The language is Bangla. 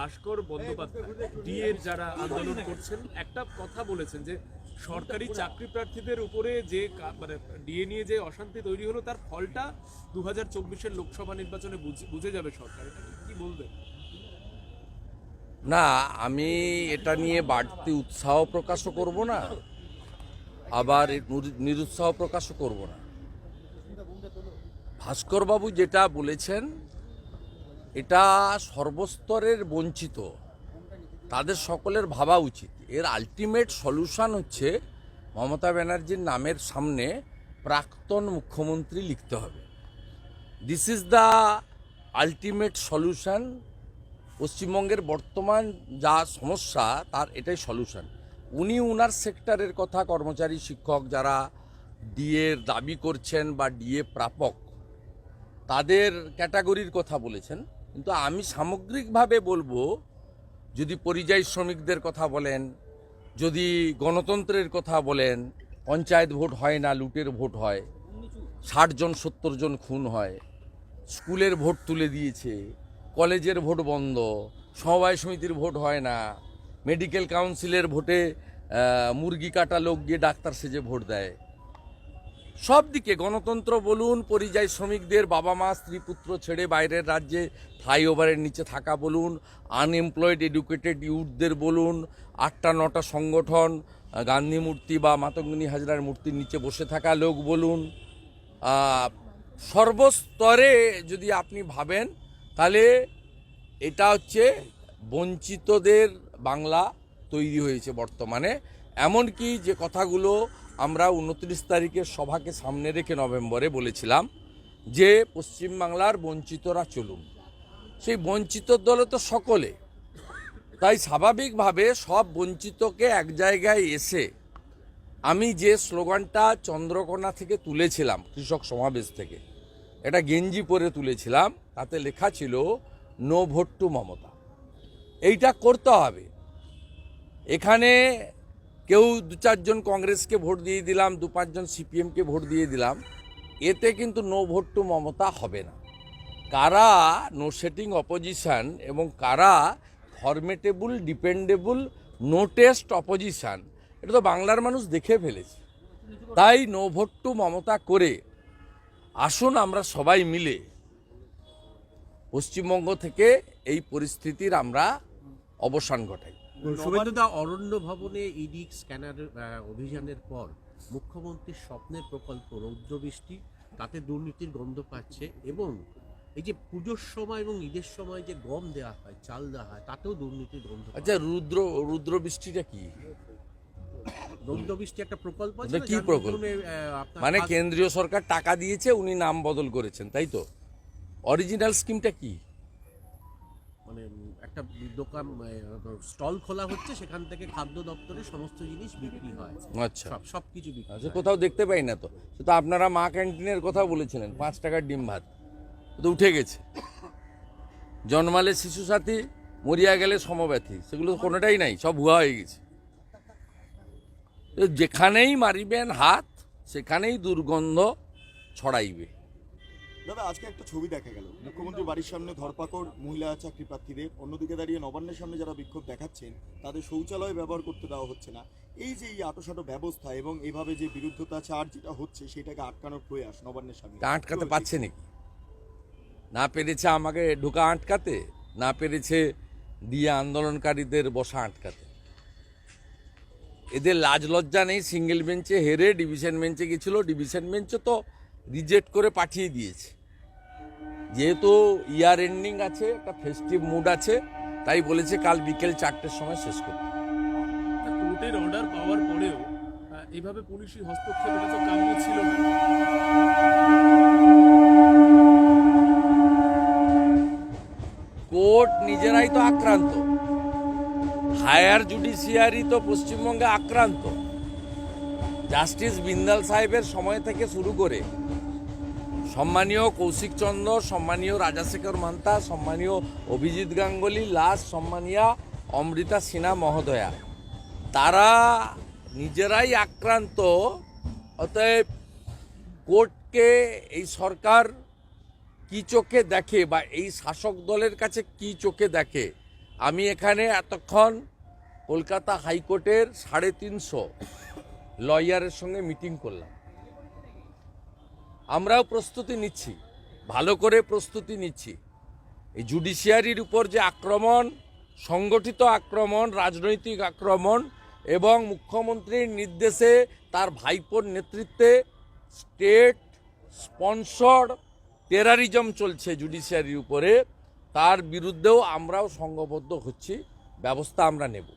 ভাস্কর বন্দ্যোপাধ্যায় ডিএর যারা আন্দোলন করছেন, একটা কথা বলেছেন যে সরকারি চাকরি প্রার্থীদের উপরে যে মানে ডিএ নিয়ে যে অশান্তি তৈরি হলো, তার ফলটা দু হাজার চব্বিশের লোকসভা নির্বাচনে বুঝে- যাবে সরকার। কি বলবেন না, আমি এটা নিয়ে বাড়তি উৎসাহ প্রকাশও করব না, আবার নিরুৎসাহ প্রকাশও করব না। ভাস্করবাবু যেটা বলেছেন এটা সর্বস্তরের বঞ্চিত। তাদের সকলের ভাবা উচিত। এর আলটিমেট সলিউশন হচ্ছে মমতা ব্যানার্জির নামের সামনে প্রাক্তন মুখ্যমন্ত্রী লিখতে হবে। This is the ultimate solution পশ্চিমবঙ্গের বর্তমান যা সমস্যা, তার এটাই সলিউশন উনি উনার সেক্টরের কথা কর্মচারী, শিক্ষক যারা ডিএর দাবি করছেন বা ডিএ প্রাপক, তাদের ক্যাটাগরির কথা বলেছেন। কিন্তু আমি সামগ্রিকভাবে বলব, যদি পরিযায়ী শ্রমিকদের কথা বলেন, যদি গণতন্ত্রের কথা বলেন, পঞ্চায়েত ভোট হয় না, লুটের ভোট হয়, ষাট জন, সত্তর জন খুন হয়, স্কুলের ভোট তুলে দিয়েছে, কলেজের ভোট বন্ধ, সমবায় সমিতির ভোট হয় না, মেডিকেল কাউন্সিলের ভোটে মুরগি কাটা লোক গিয়ে ডাক্তার সেজে ভোট দেয় সব দিকে গণতন্ত্র বলুন, পরিযায়ী শ্রমিকদের বাবা মা, স্ত্রী, পুত্র ছেড়ে বাইরের রাজ্যে ফ্লাইওভারের নিচে থাকা বলুন, আনএমপ্লয়েড এডুকেটেড ইউথদের বলুন, আটটা নটা সংগঠন গান্ধী মূর্তি বা মাতঙ্গিনী হাজরার মূর্তির নিচে বসে থাকা লোক বলুন সর্বস্তরে যদি আপনি ভাবেন, তাহলে এটা হচ্ছে বঞ্চিতদের বাংলা তৈরি হয়েছে বর্তমানে। এমনকি যে কথাগুলো আমরা উনত্রিশ তারিখের সভাকে সামনে রেখে নভেম্বরে বলেছিলাম যে পশ্চিমবাংলার বঞ্চিতরা চলুন। সেই বঞ্চিত দলে তো সকলে। তাই স্বাভাবিকভাবে সব বঞ্চিতকে এক জায়গায় এসে আমি যে স্লোগানটা চন্দ্রকোনা থেকে তুলেছিলাম, কৃষক সমাবেশ থেকে, এটা গেঞ্জি পরে তুলেছিলাম, তাতে লেখা ছিল, নো ভোট টু মমতা। এইটা করতে হবে। এখানে কেউ দু চারজন কংগ্রেসকে ভোট দিয়ে দিলাম, দু পাঁচজন সিপিএমকে ভোট দিয়ে দিলাম, এতে কিন্তু নো ভোট টু মমতা হবে না। কারা নো সেটিং অপোজিশান এবং কারা formidable dependable no test opposition এটা তো বাংলার মানুষ দেখে ফেলেছে। তাই নো ভোট টু মমতা করে আসুন আমরা সবাই মিলে পশ্চিমবঙ্গ থেকে এই পরিস্থিতির আমরা অবসান ঘটাই। শুভেন্দুদা অরণ্য ভবনে ইডি স্ক্যানার অভিযানের পর মুখ্যমন্ত্রীর স্বপ্নের প্রকল্প রৌদ্র বৃষ্টি তাতে দুর্নীতির গন্ধ পাচ্ছে এবং এই যে পুজোর সময় এবং ঈদের সময় যে গম দেওয়া হয় চাল দেওয়া হয় তাতেও দুর্নীতির গন্ধ আচ্ছা রুদ্র রুদ্র বৃষ্টিটা কি যায়। রৌদ্র বৃষ্টি একটা প্রকল্প আছে কি প্রকল্প? মানে কেন্দ্রীয় সরকার টাকা দিয়েছে উনি নাম বদল করেছেন তাই তো অরিজিনাল স্কিমটা কি মানে একটা দোকান স্টল খোলা হচ্ছে সেখান থেকে খাদ্য দপ্তরের সমস্ত জিনিস বিক্রি হয়। আচ্ছা। সব কিছু বিক্রি আচ্ছা কোথাও দেখতে পাই না তো। সে তো আপনারা মা ক্যান্টিনের কথা বলেছিলেন পাঁচ টাকার ডিম ভাত। তো উঠে গেছে। জন্মালে শিশু সাথী মরিয়া গেলে সমব্যথী। সেগুলো কোনোটাই নাই সব ভুয়া হয়ে গেছে। যেখানেই মারিবেন হাত সেখানেই দুর্গন্ধ ছড়াইবে। দাদা, আজকে একটা ছবি দেখা গেল। মুখ্যমন্ত্রী বাড়ির সামনে ধরপাকড়, মহিলা চাকরি প্রার্থীদের অন্যদিকে দাঁড়িয়ে নবান্নের সামনে যারা বিক্ষোভ দেখাচ্ছেন, তাদের শৌচালয় ব্যবহার করতে দেওয়া হচ্ছে না। এই যে এই আটোসাটো ব্যবস্থা এবং এইভাবে যে বিরুদ্ধতাচার যেটা হচ্ছে, সেটাকে আটকানোর প্রয়াস নবান্নের সামনে। আটকাতে পারছে নাকি? না পেরেছে আমাকে ঢোকা আটকাতে, না পেরেছে দিয়ে আন্দোলনকারীদের বসা আটকাতে। এদের লাজ লজ্জা নেই, সিঙ্গেল বেঞ্চে হেরে ডিভিশন বেঞ্চে গেছিল, ডিভিশন বেঞ্চে তো রিজেক্ট করে পাঠিয়ে দিয়েছে। যেহেতু ইয়ার এন্ডিং আছে একটা ফেস্টিভ মুড আছে তাই বলেছে কাল বিকেল চারটের সময় শেষ করতে। কোর্টের অর্ডার পাওয়ার পরেও আহ, এইভাবে পুলিশি হস্তক্ষেপ এটা তো কাম্য ছিল না। কোর্ট নিজেরাই তো আক্রান্ত। হায়ার জুডিশিয়ারি তো পশ্চিমবঙ্গে আক্রান্ত। জাস্টিস বিন্দাল সাহেবের সময় থেকে শুরু করে সম্মানীয় কৌশিক চন্দ্র, সম্মানীয় রাজাশেখর মান্তা, সম্মানীয় অভিজিৎ গাঙ্গুলি, লাস্ট সম্মানীয় অমৃতা সিনহা মহোদয়া। তারা নিজেরাই আক্রান্ত, অতএব কোর্টকে এই সরকার কি চোখে দেখে বা এই শাসক দলের কাছে কি চোখে দেখে? আমি এখানে এতক্ষণ কলকাতা হাইকোর্টের সাড়ে তিনশো লয়ারের সঙ্গে মিটিং করলাম। আমরাও প্রস্তুতি নিচ্ছি, ভালো করে প্রস্তুতি নিচ্ছি। এই জুডিশিয়ারির উপর যে আক্রমণ, সংগঠিত আক্রমণ, রাজনৈতিক আক্রমণ এবং মুখ্যমন্ত্রীর নির্দেশে তার ভাইপোর নেতৃত্বে স্টেট স্পন্সর টেরারিজম চলছে জুডিশিয়ারির উপরে। তার বিরুদ্ধেও আমরাও সংঘবদ্ধ হচ্ছি, ব্যবস্থা আমরা নেব।